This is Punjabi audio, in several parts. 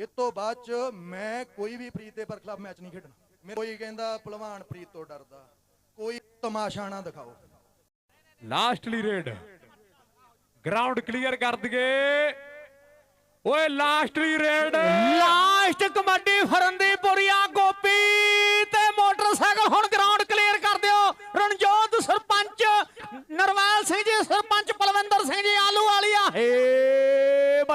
ਇਸ ਤੋਂ ਬਾਅਦ ਚ ਮੈਂ ਕੋਈ ਵੀ ਪ੍ਰੀਤ ਦੇ ਪਰ ਖਿਲਾਫ ਮੈਚ ਨਹੀਂ ਖੇਡਣਾ। ਮੇਰੇ ਕੋਈ ਕਹਿੰਦਾ ਭਲਵਾਨ ਪ੍ਰੀਤ ਤੋਂ ਡਰਦਾ। ਕੋਈ ਤਮਾਸ਼ਾ ਨਾ ਦਿਖਾਓ। Lastly raid. ਗਰਾਊਂਡ ਕਲੀਅਰ ਕਰ ਦਈਏ। ਓਏ ਲਾਸਟਲੀ ਰੇਡ। ਲਾਸਟ ਕਬੱਡੀ ਫਰੰਦੀਪੁਰੀਆ ਗੋਪੀ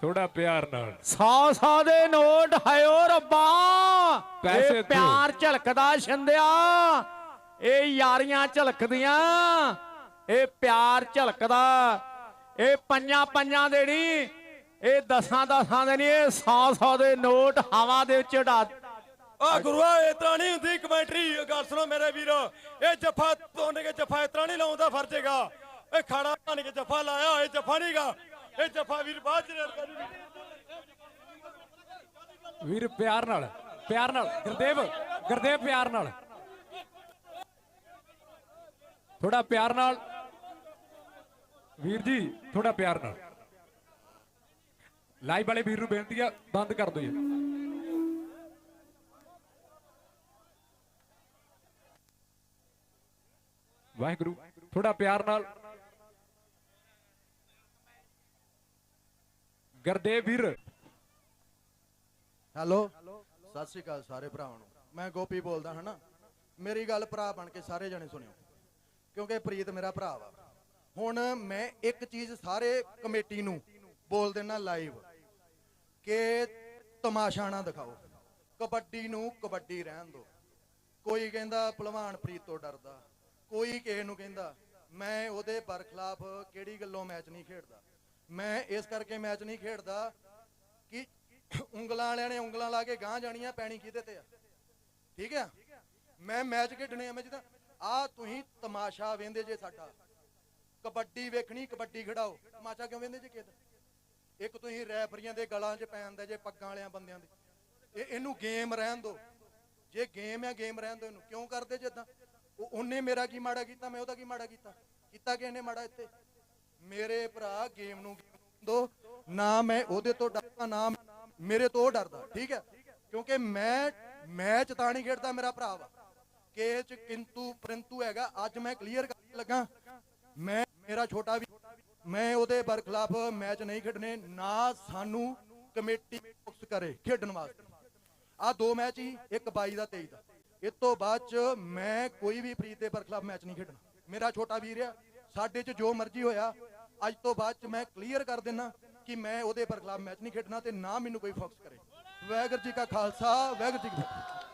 ਥੋੜਾ ਪਿਆਰ ਨਾਲ। ਸੌ ਸੌ ਦੇ ਨੋਟ ਹਾਏ ਓ ਰੱਬਾ ਪੈਸੇ। ਪਿਆਰ ਝਲਕਦਾ ਛਿੰਦਿਆ। ਇਹ ਯਾਰੀਆਂ ਝਲਕਦੀਆਂ। ਇਹ ਪਿਆਰ ਝਲਕਦਾ। ਇਹ ਪੰਜਾਂ ਪੰਜਾਂ ਦੇ ਨਹੀਂ ਇਹ ਦਸਾਂ ਦਸਾਂ ਦੇ ਨਹੀਂ ਇਹ ਸੌ ਸੌ ਦੇ ਨੋਟ ਹਵਾ ਦੇ ਵਿੱਚ ਉਡਾ ਆ ਗੁਰੂਆ ਇਤਰਾ ਨਹੀਂ ਹੁੰਦੀ ਕਮੈਂਟਰੀ। ਗੱਲ ਸੁਣੋ ਮੇਰੇ ਵੀਰੋ। ਇਹ ਜੱਫਾ ਤੋਨੇ ਕੇ ਜੱਫਾ ਇਤਰਾ ਨਹੀਂ ਲਾਉਂਦਾ ਫਰਜ਼ੇਗਾ ਇਹ ਖਾੜਾ ਬਣ ਕੇ ਜੱਫਾ ਲਾਇਆ ਇਹ ਜੱਫਾ ਨਹੀਂਗਾ ਇਹ ਜੱਫਾ ਵੀਰ ਬਾਅਦ ਵੀਰ ਪਿਆਰ ਨਾਲ ਪਿਆਰ ਨਾਲ, ਗੁਰਦੇਵ ਗੁਰਦੇਵ ਪਿਆਰ ਨਾਲ। ਥੋੜਾ ਪਿਆਰ ਨਾਲ। ਵੀਰ ਜੀ ਥੋੜਾ ਪਿਆਰ ਨਾਲ। ਲਾਈਵ ਵਾਲੇ ਵੀਰ ਨੂੰ ਬੇਨਤੀ ਆ, ਬੰਦ ਕਰ ਦਿਓ ਜੀ। ਵਾਹਿਗੁਰੂ ਥੋੜਾ ਪਿਆਰ ਨਾਲ। ਗੁਰਦੇਵ ਵੀਰ। ਹੈਲੋ। ਸਤਿ ਸ਼੍ਰੀ ਅਕਾਲ ਸਾਰੇ ਭਰਾਵਾਂ ਨੂੰ। ਮੈਂ ਗੋਪੀ ਬੋਲਦਾ ਹਨਾ? ਮੇਰੀ ਗੱਲ ਭਰਾ ਬਣ ਕੇ ਸਾਰੇ ਜਣੇ ਸੁਣਿਓ ਕਿਉਂਕਿ ਪ੍ਰੀਤ ਮੇਰਾ ਭਰਾ ਵਾ। ਹੁਣ ਮੈਂ ਇੱਕ ਚੀਜ਼ ਸਾਰੇ ਕਮੇਟੀ ਨੂੰ ਬੋਲ ਦੇਣਾ ਲਾਈਵ ਕਿ ਤਮਾਸ਼ਾ ਨਾ ਦਿਖਾਓ। ਕਬੱਡੀ ਨੂੰ ਕਬੱਡੀ ਰਹਿਣ ਦਿਓ ਕੋਈ ਕਹਿੰਦਾ ਭਲਵਾਨ ਪ੍ਰੀਤ ਤੋਂ ਡਰਦਾ ਕੋਈ ਕਿਸੇ ਨੂੰ ਕਹਿੰਦਾ ਮੈਂ ਉਹਦੇ ਬਰਖਲਾਫ ਕਿਹੜੀ ਗੱਲੋਂ ਮੈਚ ਨਹੀਂ ਖੇਡਦਾ। ਮੈਂ ਇਸ ਕਰਕੇ ਮੈਚ ਨਹੀਂ ਖੇਡਦਾ ਕਿ ਉਂਗਲਾਂ ਵਾਲਿਆਂ ਨੇ ਉਂਗਲਾਂ ਲਾ ਕੇ ਗਾਂ ਜਾਣੀਆਂ ਪੈਣੀ ਕਿਹਦੇ ਤੇ ਆ। ਠੀਕ ਆ? ਮੈਂ ਮੈਚ ਖੇਡਣੇ ਆ, ਮੈਂ ਜਿੱਦਾਂ, ਆ ਤੁਸੀਂ ਤਮਾਸ਼ਾ ਵੇਂਦੇ ਜੇ ਸਾਡਾ। ਕਬੱਡੀ ਵੇਖਣੀ, ਕਬੱਡੀ ਖਿਡਾਓ। ਤਮਾਸ਼ਾ ਕਿਉਂ ਵੇਂਦੇ ਜੇ ਕਿਦ ਇੱਕ ਤੁਸੀਂ ਰੈਫਰੀਆਂ ਦੇ ਗਲਾਂ 'ਚ ਪੈਂਦੇ ਜੇ ਪੱਗਾਂ ਵਾਲਿਆਂ ਬੰਦਿਆਂ ਦੇ। ਇਹ ਇਹਨੂੰ ਗੇਮ ਰਹਿਣ ਦਿਓ ਜੇ ਗੇਮ ਆ, ਗੇਮ ਰਹਿਣ ਦਿਓ ਇਹਨੂੰ। ਕਿਉਂ ਕਰਦੇ ਜੇ ਉਹ ਉਹਨੇ ਮੇਰਾ ਕੀ ਮਾੜਾ ਕੀਤਾ, ਮੈਂ ਉਹਦਾ ਕੀ ਮਾੜਾ ਕੀਤਾ? ਕੀਤਾ ਕਿ ਇਹਨੇ ਮਾੜਾ ਇੱਥੇ? ਮੇਰੇ ਭਰਾ ਗੇਮ ਨੂੰ ਦੋ। ਨਾ ਮੈਂ ਉਹਦੇ ਤੋਂ ਡਰਦਾ, ਨਾ ਮੇਰੇ ਤੋਂ ਡਰਦਾ, ਠੀਕ ਹੈ? ਕਿਉਂਕਿ ਮੈਂ ਮੈਚ ਤਾਂ ਨਹੀਂ ਖੇਡਦਾ, ਮੇਰਾ ਭਰਾ ਵਾ। ਕਿ ਚ ਕਿੰਤੂ ਪਰੰਤੂ ਹੈਗਾ, ਅੱਜ ਮੈਂ ਕਲੀਅਰ ਕਰਨ ਲੱਗਾ। ਮੈਂ, ਮੇਰਾ ਛੋਟਾ ਵੀ, ਮੈਂ ਉਹਦੇ ਬਰਖਲਾਫ ਮੈਚ ਨਹੀਂ ਖੇਡਣੇ, ਨਾ ਸਾਨੂੰ ਕਮੇਟੀ ਫੋਕਸ ਕਰੇ ਖੇਡਣ ਵਾਸਤੇ। ਆ ਦੋ ਮੈਚ ਹੀ, ਇੱਕ 22 ਦਾ 23 ਦਾ। ਇਸ ਤੋਂ ਬਾਅਦ ਚ ਮੈਂ ਕੋਈ ਵੀ ਪ੍ਰੀਤ ਦੇ ਬਰਖਲਾਫ ਮੈਚ ਨਹੀਂ ਖੇਡਣਾ। ਮੇਰਾ ਛੋਟਾ ਵੀਰ ਆ, ਸਾਡੇ ਚ ਜੋ ਮਰਜ਼ੀ ਹੋਇਆ ਅੱਜ ਤੋਂ ਬਾਅਦ ਚ ਮੈਂ ਕਲੀਅਰ ਕਰ ਦਿੰਨਾ ਕਿ ਮੈਂ ਉਹਦੇ ਬਰਖਲਾਫ ਮੈਚ ਨਹੀਂ ਖੇਡਣਾ ਤੇ ਨਾ ਮੈਨੂੰ ਕੋਈ ਫੋਕਸ ਕਰੇ। ਵਾਹਿਗੁਰੂ ਜੀ ਕਾ ਖਾਲਸਾ, ਵਾਹਿਗੁਰੂ ਜੀ ਕੀ ਫਤਿਹ।